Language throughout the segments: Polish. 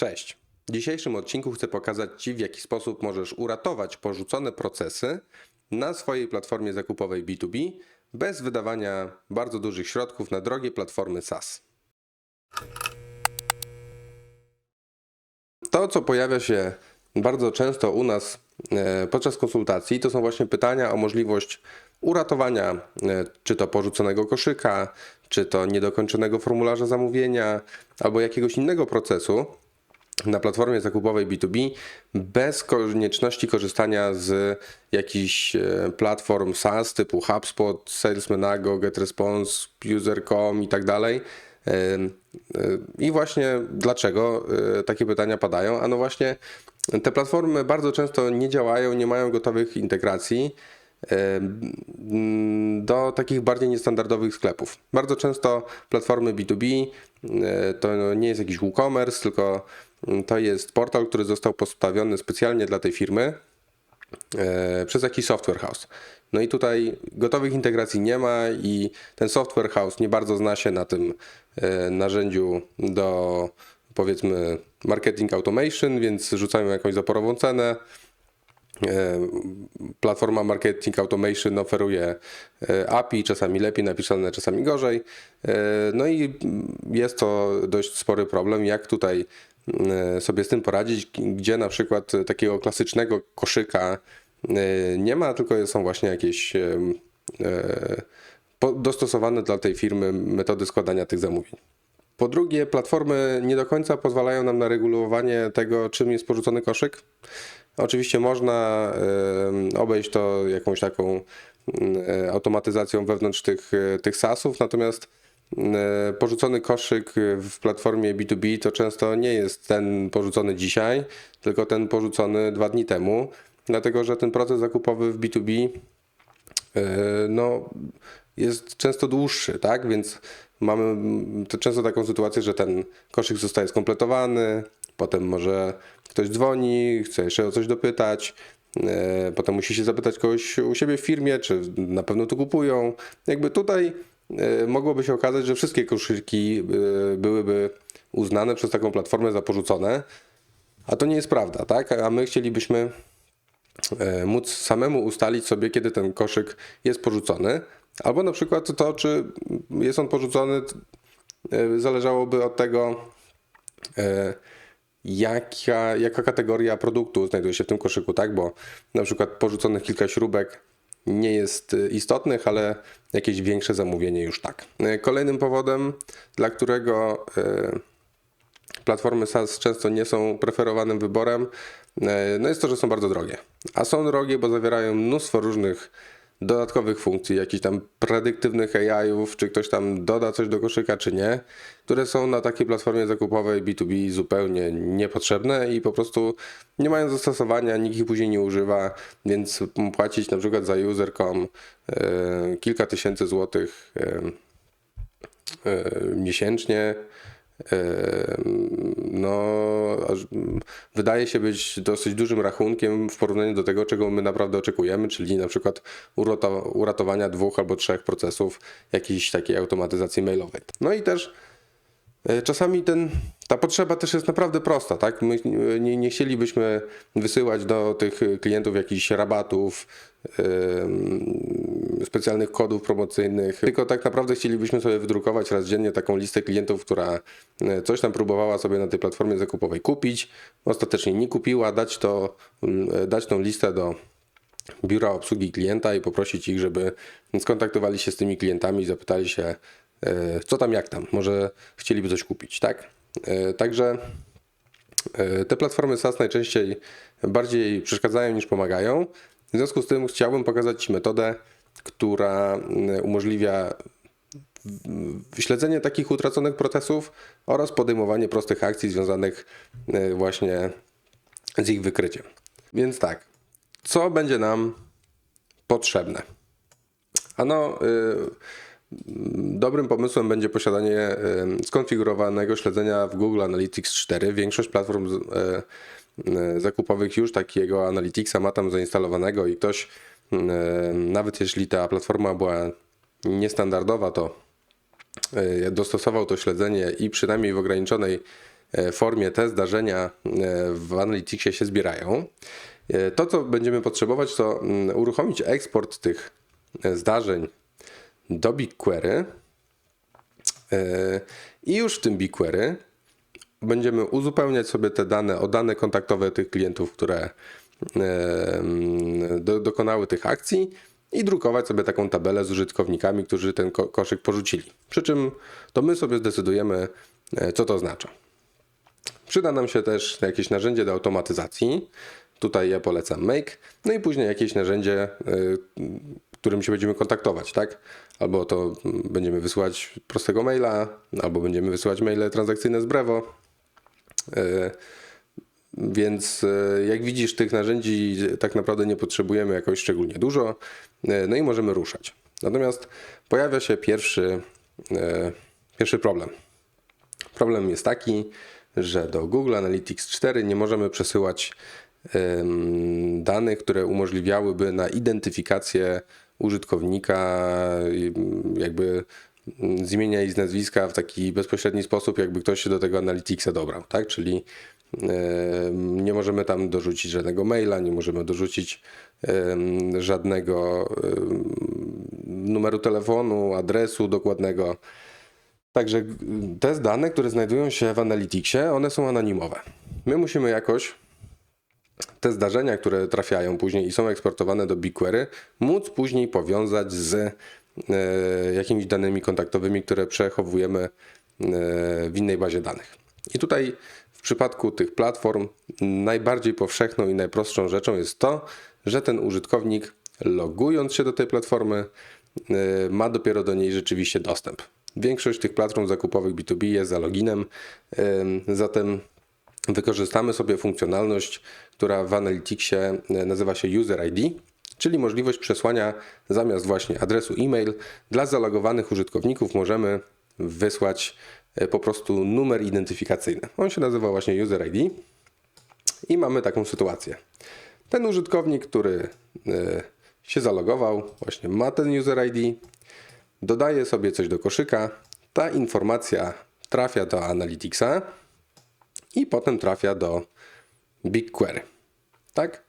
Cześć. W dzisiejszym odcinku chcę pokazać Ci, w jaki sposób możesz uratować porzucone procesy na swojej platformie zakupowej B2B bez wydawania bardzo dużych środków na drogie platformy SaaS. To, co pojawia się bardzo często u nas e, podczas konsultacji, to są właśnie pytania o możliwość uratowania e, czy to porzuconego koszyka, czy to niedokończonego formularza zamówienia, albo jakiegoś innego procesu na platformie zakupowej B2B bez konieczności korzystania z jakichś e, platform SaaS typu HubSpot, Salesmanago, GetResponse, User.com i tak dalej. E, e, I właśnie dlaczego takie pytania padają? Ano właśnie te platformy bardzo często nie działają, nie mają gotowych integracji do takich bardziej niestandardowych sklepów. Bardzo często platformy B2B to nie jest jakiś WooCommerce, tylko to jest portal, który został postawiony specjalnie dla tej firmy przez jakiś software house. No i tutaj gotowych integracji nie ma i ten software house nie bardzo zna się na tym narzędziu do powiedzmy marketing automation, więc rzucają jakąś zaporową cenę. Platforma Marketing Automation oferuje API, czasami lepiej napisane, czasami gorzej. No i jest to dość spory problem, jak tutaj sobie z tym poradzić, gdzie na przykład takiego klasycznego koszyka nie ma, tylko są właśnie jakieś dostosowane dla tej firmy metody składania tych zamówień. Po drugie, platformy nie do końca pozwalają nam na regulowanie tego, czym jest porzucony koszyk. Oczywiście można obejść to jakąś taką automatyzacją wewnątrz tych, tych SaaSów, natomiast porzucony koszyk w platformie B2B to często nie jest ten porzucony dzisiaj, tylko ten porzucony dwa dni temu, dlatego że ten proces zakupowy w B2B no, jest często dłuższy, tak? Więc mamy to często taką sytuację, że ten koszyk zostaje skompletowany, potem może ktoś dzwoni, chce jeszcze o coś dopytać, potem musi się zapytać kogoś u siebie w firmie, czy na pewno to kupują. Jakby tutaj mogłoby się okazać, że wszystkie koszyki byłyby uznane przez taką platformę za porzucone, a to nie jest prawda, tak? A my chcielibyśmy móc samemu ustalić sobie, kiedy ten koszyk jest porzucony, albo na przykład to, czy jest on porzucony, zależałoby od tego, jaka, jaka kategoria produktu znajduje się w tym koszyku, tak? Bo na przykład porzuconych kilka śrubek nie jest istotnych, ale jakieś większe zamówienie już tak. Kolejnym powodem, dla którego platformy SaaS często nie są preferowanym wyborem, no jest to, że są bardzo drogie. A są drogie, bo zawierają mnóstwo różnych dodatkowych funkcji, jakichś tam predyktywnych AI-ów, czy ktoś tam doda coś do koszyka, czy nie, które są na takiej platformie zakupowej B2B zupełnie niepotrzebne i po prostu nie mają zastosowania, nikt ich później nie używa, więc płacić na przykład za user.com e, kilka tysięcy złotych e, e, miesięcznie no, wydaje się być dosyć dużym rachunkiem w porównaniu do tego, czego my naprawdę oczekujemy, czyli na przykład uratowania dwóch albo trzech procesów jakiejś takiej automatyzacji mailowej. No i też czasami ten, ta potrzeba też jest naprawdę prosta, tak? My nie, nie chcielibyśmy wysyłać do tych klientów jakichś rabatów, specjalnych kodów promocyjnych, tylko tak naprawdę chcielibyśmy sobie wydrukować raz dziennie taką listę klientów, która coś tam próbowała sobie na tej platformie zakupowej kupić, ostatecznie nie kupiła, dać, to, dać tą listę do biura obsługi klienta i poprosić ich, żeby skontaktowali się z tymi klientami i zapytali się, co tam, jak tam, może chcieliby coś kupić, tak? Także te platformy SaaS najczęściej bardziej przeszkadzają niż pomagają. W związku z tym chciałbym pokazać Ci metodę, która umożliwia śledzenie takich utraconych procesów oraz podejmowanie prostych akcji związanych właśnie z ich wykryciem. Więc tak, co będzie nam potrzebne? Ano, dobrym pomysłem będzie posiadanie skonfigurowanego śledzenia w Google Analytics 4. Większość platform zakupowych już takiego Analyticsa ma tam zainstalowanego i ktoś, nawet jeśli ta platforma była niestandardowa, to dostosował to śledzenie i przynajmniej w ograniczonej e, formie te zdarzenia e, w Analyticsie się zbierają. E, To, co będziemy potrzebować, to uruchomić eksport tych e, zdarzeń do BigQuery. E, I już w tym BigQuery będziemy uzupełniać sobie te dane o dane kontaktowe tych klientów, które e, do, dokonały tych akcji i drukować sobie taką tabelę z użytkownikami, którzy ten ko- koszyk porzucili. Przy czym to my sobie zdecydujemy, e, co to oznacza. Przyda nam się też jakieś narzędzie do automatyzacji. Tutaj ja polecam Make. No i później jakieś narzędzie, y, którym się będziemy kontaktować, tak? Albo to mm, będziemy wysyłać prostego maila, albo będziemy wysyłać maile transakcyjne z Brevo. Y, Więc y, jak widzisz, tych narzędzi tak naprawdę nie potrzebujemy jakoś szczególnie dużo. Y, No i możemy ruszać. Natomiast pojawia się pierwszy, pierwszy problem. Problem jest taki, że do Google Analytics 4 nie możemy przesyłać danych, które umożliwiałyby na identyfikację użytkownika, mm, jakby mm, z imienia i z nazwiska w taki bezpośredni sposób, jakby ktoś się do tego Analyticsa dobrał, tak? Czyli nie możemy tam dorzucić żadnego maila, nie możemy dorzucić żadnego numeru telefonu, adresu dokładnego. Także g- te dane, które znajdują się w Analyticsie, one są anonimowe. My musimy jakoś te zdarzenia, które trafiają później i są eksportowane do BigQuery, móc później powiązać z e, jakimiś danymi kontaktowymi, które przechowujemy e, w innej bazie danych. I tutaj w przypadku tych platform najbardziej powszechną i najprostszą rzeczą jest to, że ten użytkownik logując się do tej platformy e, ma dopiero do niej rzeczywiście dostęp. Większość tych platform zakupowych B2B jest za loginem, em, zatem wykorzystamy sobie funkcjonalność, która w Analyticsie e, nazywa się User ID, czyli możliwość przesłania zamiast właśnie adresu e-mail dla zalogowanych użytkowników możemy wysłać e, po prostu numer identyfikacyjny. On się nazywa właśnie User ID i mamy taką sytuację. Ten użytkownik, który e, się zalogował, właśnie ma ten User ID, dodaje sobie coś do koszyka, ta informacja trafia do Analyticsa i potem trafia do BigQuery. Tak?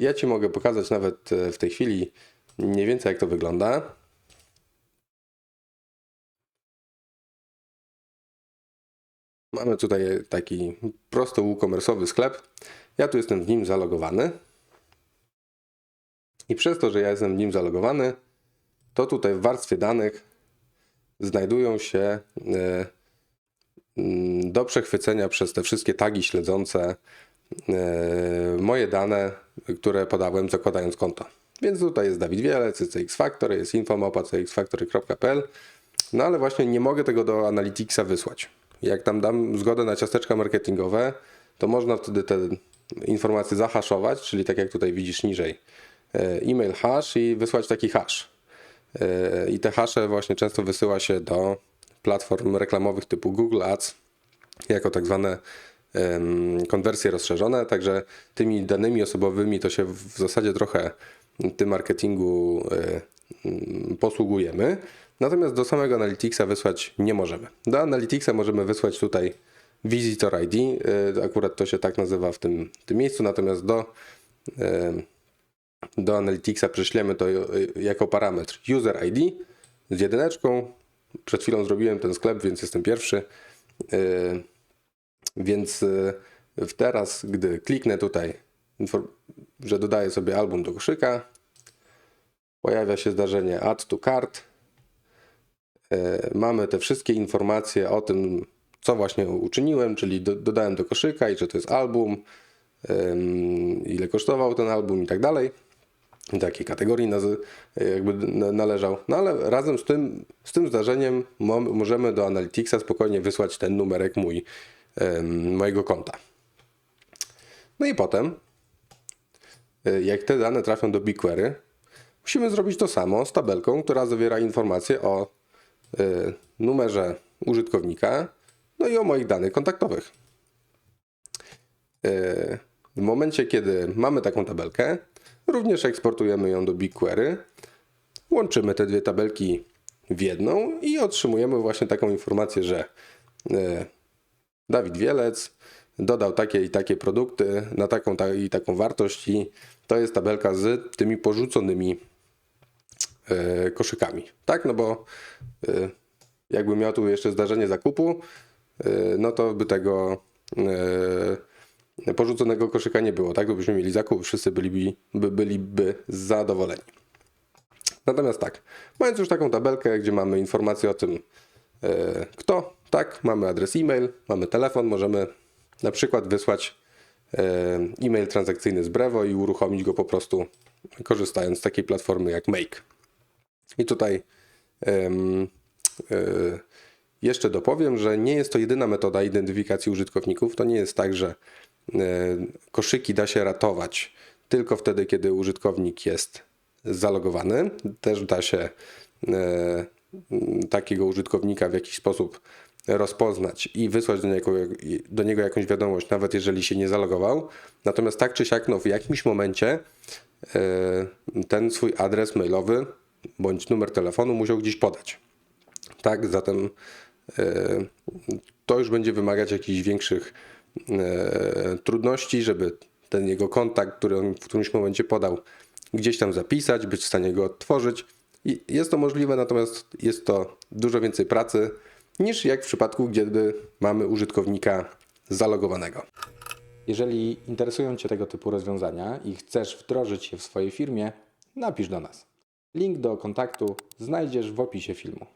Ja Ci mogę pokazać nawet e, w tej chwili mniej więcej jak to wygląda. Mamy tutaj taki prosto WooCommerce'owy sklep. Ja tu jestem w nim zalogowany. I przez to, że ja jestem w nim zalogowany, to tutaj w warstwie danych znajdują się e, do przechwycenia przez te wszystkie tagi śledzące e, moje dane, które podałem zakładając konto. Więc tutaj jest Dawid Wielec, jest CX Factory, jest infomapa cxfactory.pl no ale właśnie nie mogę tego do Analyticsa wysłać. Jak tam dam zgodę na ciasteczka marketingowe, to można wtedy te informacje zahaszować, czyli tak jak tutaj widzisz niżej, e, e-mail hash i wysłać taki hash. E, I te hasze właśnie często wysyła się do platform reklamowych typu Google Ads jako tak zwane konwersje rozszerzone, także tymi danymi osobowymi to się w zasadzie trochę tym marketingu e, mm, posługujemy. Natomiast do samego Analyticsa wysłać nie możemy. Do Analyticsa możemy wysłać tutaj Visitor ID, e, akurat to się tak nazywa w tym, tym miejscu, natomiast do e, do Analyticsa prześlemy to jako parametr user ID z jedyneczką. Przed chwilą zrobiłem ten sklep, więc jestem pierwszy. E, Więc e, teraz, gdy kliknę tutaj, że dodaję sobie album do koszyka, pojawia się zdarzenie add to cart. E, Mamy te wszystkie informacje o tym, co właśnie uczyniłem, czyli do, dodałem do koszyka i że to jest album, ile kosztował ten album i tak dalej do jakiej kategorii nazy- jakby na- należał. No ale razem z tym, z tym zdarzeniem mo- możemy do Analyticsa spokojnie wysłać ten numerek mój, mojego konta. No i potem, y, jak te dane trafią do BigQuery, musimy zrobić to samo z tabelką, która zawiera informacje o y, numerze użytkownika, no i o moich danych kontaktowych. W momencie, kiedy mamy taką tabelkę, również eksportujemy ją do BigQuery, łączymy te dwie tabelki w jedną i otrzymujemy właśnie taką informację, że e, Dawid Wielec dodał takie i takie produkty na taką ta, i taką wartość i to jest tabelka z tymi porzuconymi e, koszykami. Tak, no bo e, jakby miał tu jeszcze zdarzenie zakupu, no to by tego porzuconego koszyka nie było, tak? Gdybyśmy mieli zakup, wszyscy byliby, by, byliby zadowoleni. Natomiast tak, mając już taką tabelkę, gdzie mamy informacje o tym, e, kto, tak, mamy adres e-mail, mamy telefon, możemy na przykład wysłać e, e-mail transakcyjny z Brevo i uruchomić go po prostu korzystając z takiej platformy jak Make. I tutaj e, jeszcze dopowiem, że nie jest to jedyna metoda identyfikacji użytkowników. To nie jest tak, że koszyki da się ratować tylko wtedy, kiedy użytkownik jest zalogowany. Też da się e, takiego użytkownika w jakiś sposób rozpoznać i wysłać do niego, do niego jakąś wiadomość, nawet jeżeli się nie zalogował. Natomiast tak czy siak, no w jakimś momencie e, ten swój adres mailowy bądź numer telefonu musiał gdzieś podać. Tak, zatem e, to już będzie wymagać jakichś większych e, trudności, żeby ten jego kontakt, który on w którymś momencie podał, gdzieś tam zapisać, być w stanie go odtworzyć. I jest to możliwe, natomiast jest to dużo więcej pracy niż jak w przypadku, kiedy mamy użytkownika zalogowanego. Jeżeli interesują Cię tego typu rozwiązania i chcesz wdrożyć je w swojej firmie, napisz do nas. Link do kontaktu znajdziesz w opisie filmu.